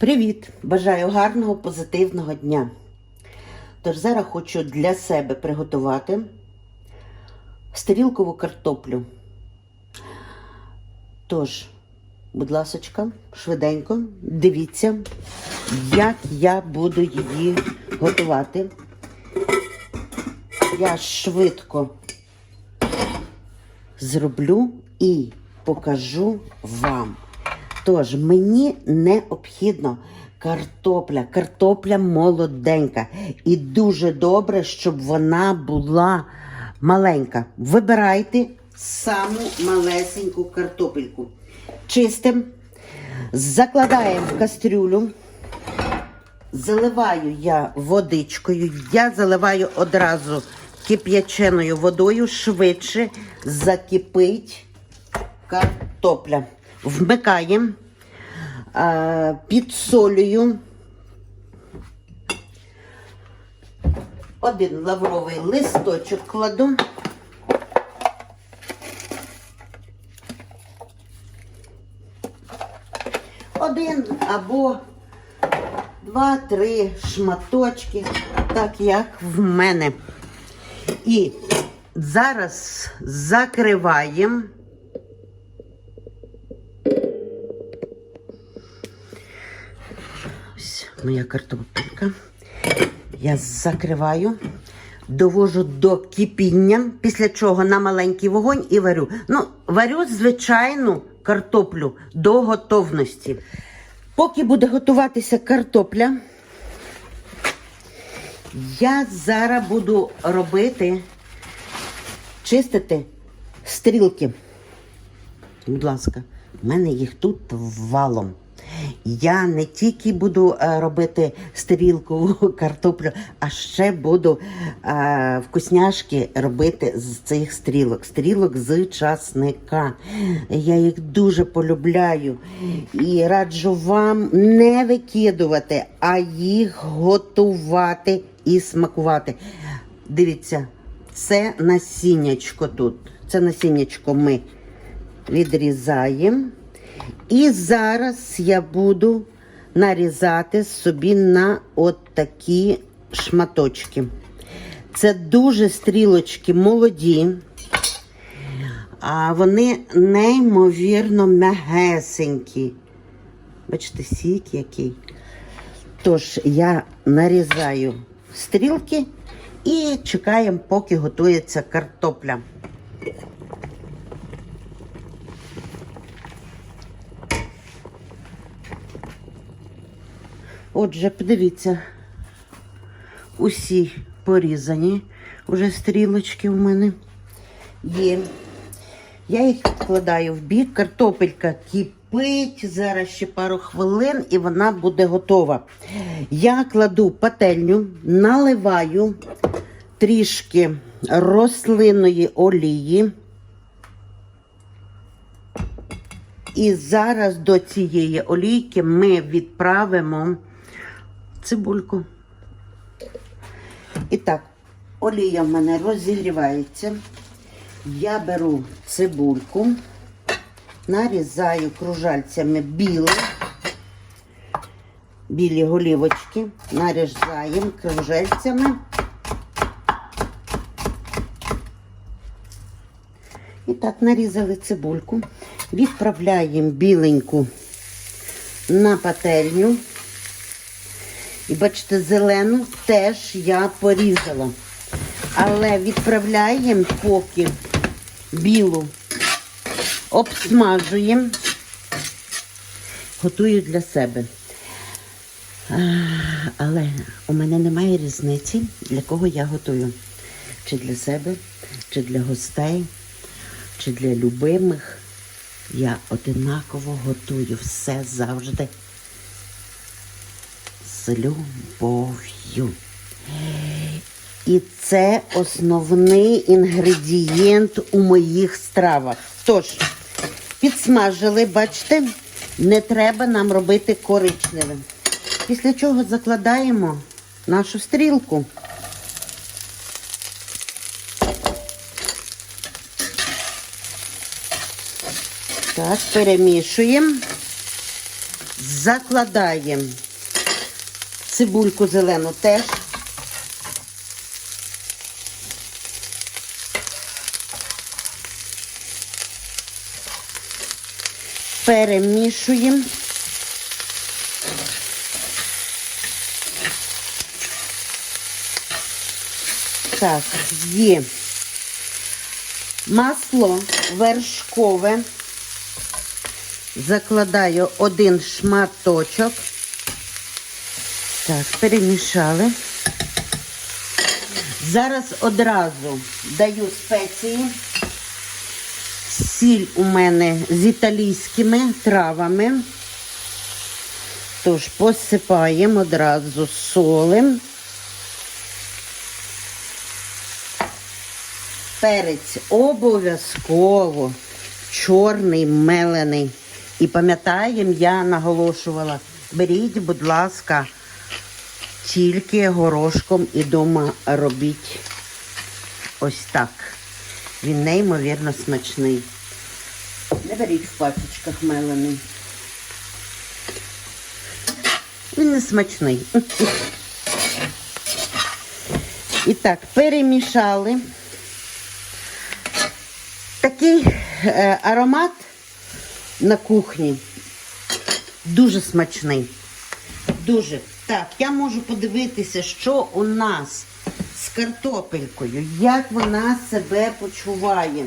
Привіт! Бажаю гарного позитивного дня. Тож зараз хочу для себе приготувати стрілкову картоплю. Тож, будь ласочка, швиденько дивіться, як я буду її готувати. Я швидко зроблю і покажу вам. Тож мені необхідно картопля, картопля молоденька. І дуже добре, щоб вона була маленька. Вибирайте саму малесеньку картопельку. Чистим, закладаємо в кастрюлю. Заливаю я водичкою. Я заливаю одразу кип'яченою водою, швидше закипить картопля. Вмикаємо, підсолюю. Один лавровий листочок кладу. Один або два-три шматочки, так як в мене. І зараз закриваємо. Моя картопелька. Я закриваю, довожу до кипіння, після чого на маленький вогонь і варю. Ну, варю звичайну картоплю до готовності. Поки буде готуватися картопля, я зараз буду робити, чистити стрілки. Будь ласка, в мене їх тут валом. Я не тільки буду е, робити стрілку картоплю, а ще буду е, вкусняшки робити з цих стрілок. Стрілок з часника. Я їх дуже полюбляю і раджу вам не викидувати, а їх готувати і смакувати. Дивіться, це насіннячко тут. Це насіннячко ми відрізаємо. І зараз я буду нарізати собі на от такі шматочки. Це дуже стрілочки молоді, а вони неймовірно м'ягесенькі. Бачите, сік який. Тож я нарізаю стрілки і чекаємо, поки готується картопля. Отже, подивіться, усі порізані вже стрілочки у мене є. Я їх відкладаю в бік. Картопелька кипить. Зараз ще пару хвилин і вона буде готова. Я кладу пательню, наливаю трішки рослинної олії. І зараз до цієї олійки ми відправимо цибульку. І так, олія в мене розігрівається. Я беру цибульку, нарізаю кружальцями біле, білі голівочки, нарізаємо кружальцями. І так, нарізали цибульку, відправляємо біленьку на пательню. І бачите, зелену теж я порізала. Але відправляємо поки білу, обсмажуємо, готую для себе. Але у мене немає різниці, для кого я готую. Чи для себе, чи для гостей, чи для любимих. Я одинаково готую все завжди любов'ю. І це основний інгредієнт у моїх стравах. Тож, підсмажили, бачите, не треба нам робити коричневим. Після чого закладаємо нашу стрілку. Так, перемішуємо. Закладаємо цибульку зелену теж. Перемішуємо. Так, є масло вершкове. Закладаю один шматочок. Так, перемішали. Зараз одразу даю спеції. Сіль у мене з італійськими травами. Тож посипаємо одразу солим. Перець обов'язково чорний мелений. І пам'ятаємо, я наголошувала, беріть, будь ласка, тільки горошком і дома робіть ось так. Він неймовірно смачний. Не беріть в пачечках мелений. Він не смачний. І так, перемішали. Такий е, аромат на кухні дуже смачний. Дуже. Так, я можу подивитися, що у нас з картопелькою, як вона себе почуває,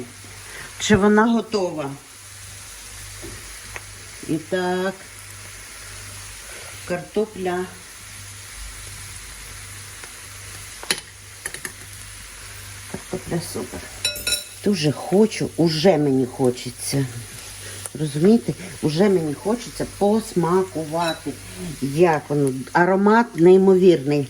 чи вона готова. І так, картопля. Картопля супер. Дуже хочу, уже мені хочеться. Розумієте, уже мені хочеться посмакувати. Як воно. Аромат неймовірний.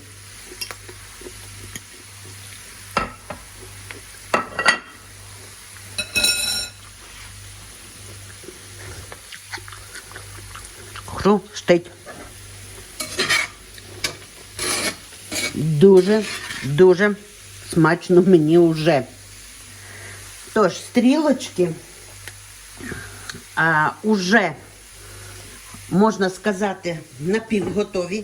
Хрустить. Дуже, дуже смачно мені вже. Тож, стрілочки а, уже, можна сказати, напівготові.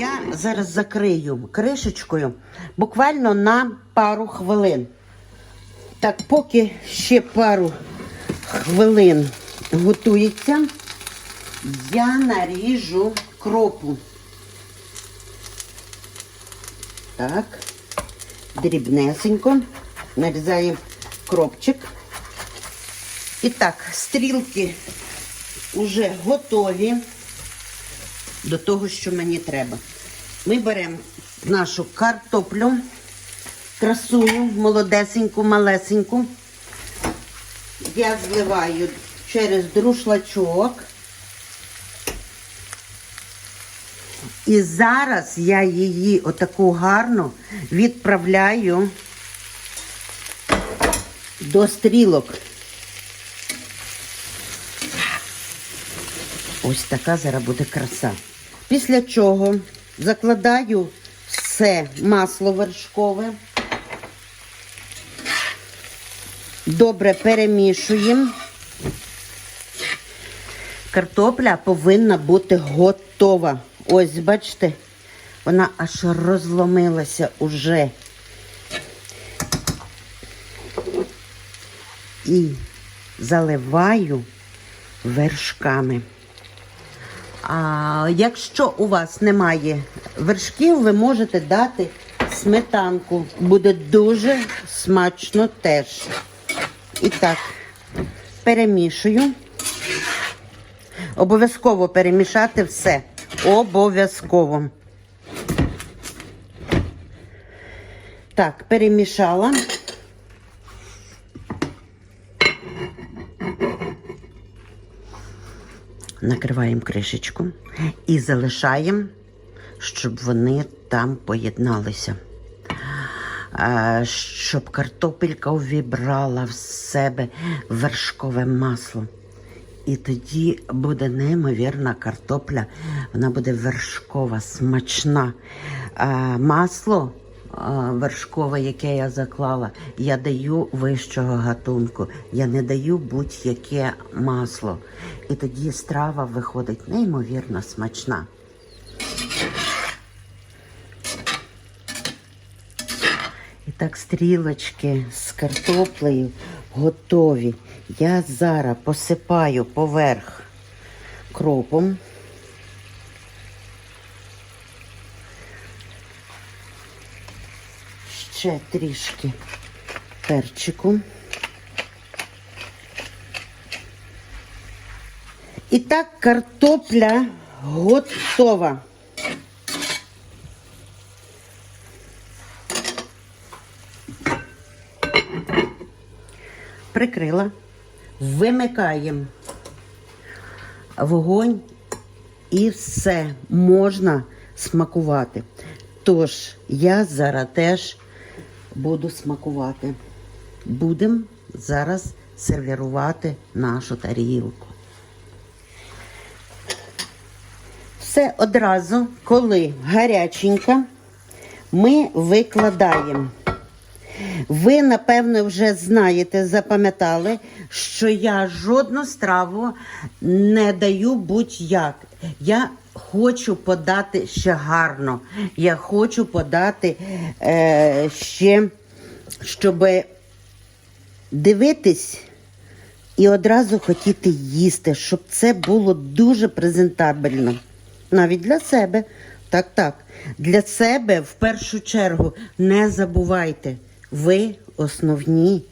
Я зараз закрию кришечкою буквально на пару хвилин. Так, поки ще пару хвилин готується, я наріжу кропу. Так, дрібнесенько нарізаємо кропчик. І так, стрілки вже готові до того, що мені треба. Ми беремо нашу картоплю, красую, молодесеньку, малесеньку. Я зливаю через друшлачок. І зараз я її отаку гарну відправляю до стрілок. Ось така зараз буде краса. Після чого закладаю все масло вершкове. Добре перемішуємо. Картопля повинна бути готова. Ось, бачите, вона аж розломилася уже. І заливаю вершками. А якщо у вас немає вершків, ви можете дати сметанку. Буде дуже смачно теж. І так, перемішую. Обов'язково перемішати все. Обов'язково. Так, перемішала. Накриваємо кришечку і залишаємо, щоб вони там поєдналися. Щоб картопелька увібрала в себе вершкове масло. І тоді буде неймовірна картопля, вона буде вершкова, смачна. Масло вершкове, яке я заклала, я даю вищого гатунку. Я не даю будь-яке масло. І тоді страва виходить неймовірно смачна. І так, стрілочки з картоплею готові. Я зараз посипаю поверх кропом. Ще трішки перчику. І так, картопля готова. Прикрила, вимикаємо вогонь і все можна смакувати. Тож я зараз теж буду смакувати. Будемо зараз сервірувати нашу тарілку. Все одразу, коли гаряченька, ми викладаємо. Ви, напевно, вже знаєте, запам'ятали, що я жодну страву не даю будь-як. Я хочу подати ще гарно. Я хочу подати е, ще, щоб дивитись і одразу хотіти їсти, щоб це було дуже презентабельно. Навіть для себе. Так, так. Для себе в першу чергу не забувайте, ви основні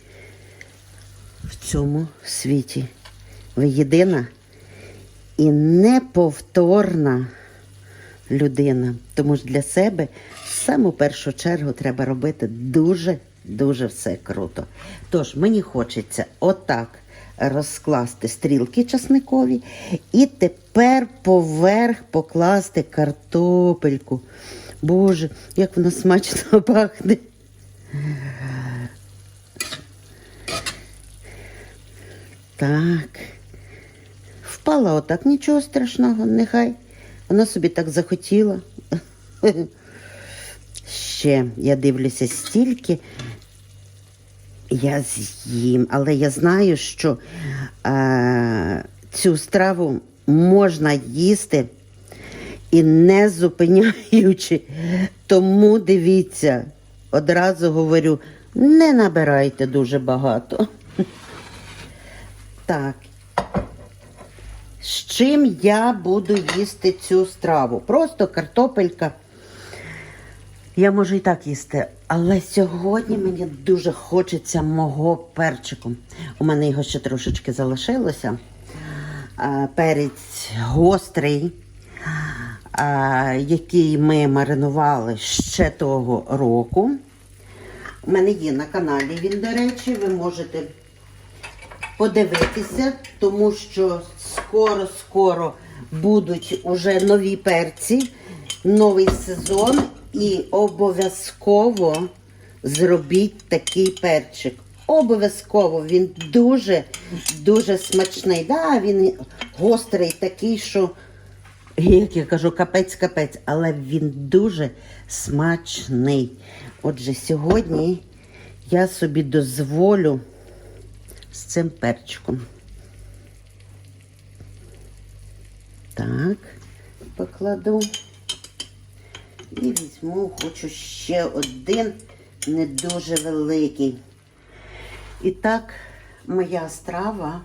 в цьому світі. Ви єдина і неповторна людина. Тому ж для себе в саму першу чергу треба робити дуже-дуже все круто. Тож мені хочеться отак розкласти стрілки часникові і тепер поверх покласти картопельку. Боже, як воно смачно пахне. Так. Впала отак, нічого страшного, нехай. Вона собі так захотіла. Ще я дивлюся стільки. Я з'їм, але я знаю, що е, цю страву можна їсти і не зупиняючи. Тому дивіться, одразу говорю, не набирайте дуже багато. Так. З чим я буду їсти цю страву? Просто картопелька. Я можу і так їсти, але сьогодні мені дуже хочеться мого перчику. У мене його ще трошечки залишилося. Перець гострий, який ми маринували ще того року. У мене є на каналі він, до речі, ви можете подивитися, тому що скоро-скоро будуть уже нові перці, новий сезон, і обов'язково зробіть такий перчик. Обов'язково він дуже дуже смачний. Да, він гострий, такий, що, як я кажу, капець-капець, але він дуже смачний. Отже, сьогодні я собі дозволю з цим перчиком. Так, покладу. І візьму, хочу ще один не дуже великий. І так, моя страва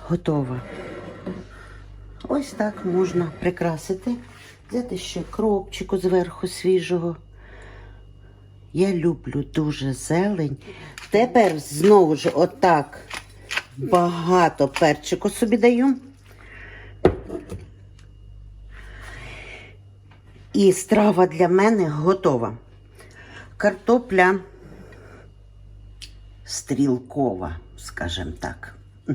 готова. Ось так можна прикрасити. Взяти ще кропчику зверху свіжого. Я люблю дуже зелень. Тепер знову ж отак багато перчику собі даю. І страва для мене готова. Картопля стрілкова, скажімо так.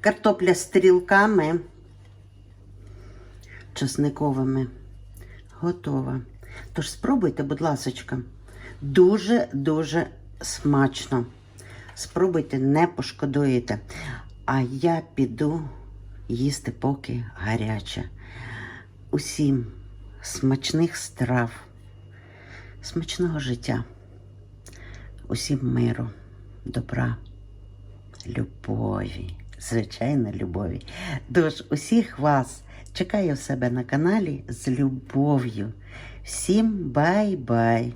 Картопля стрілками часниковими готова. Тож спробуйте, будь ласочка, дуже-дуже смачно. Спробуйте, не пошкодуєте. А я піду їсти поки гаряче. Усім смачних страв. Смачного життя. Усім миру, добра, любові. Звичайно, любові. Тож усіх вас чекаю в себе на каналі з любов'ю. Всім бай-бай!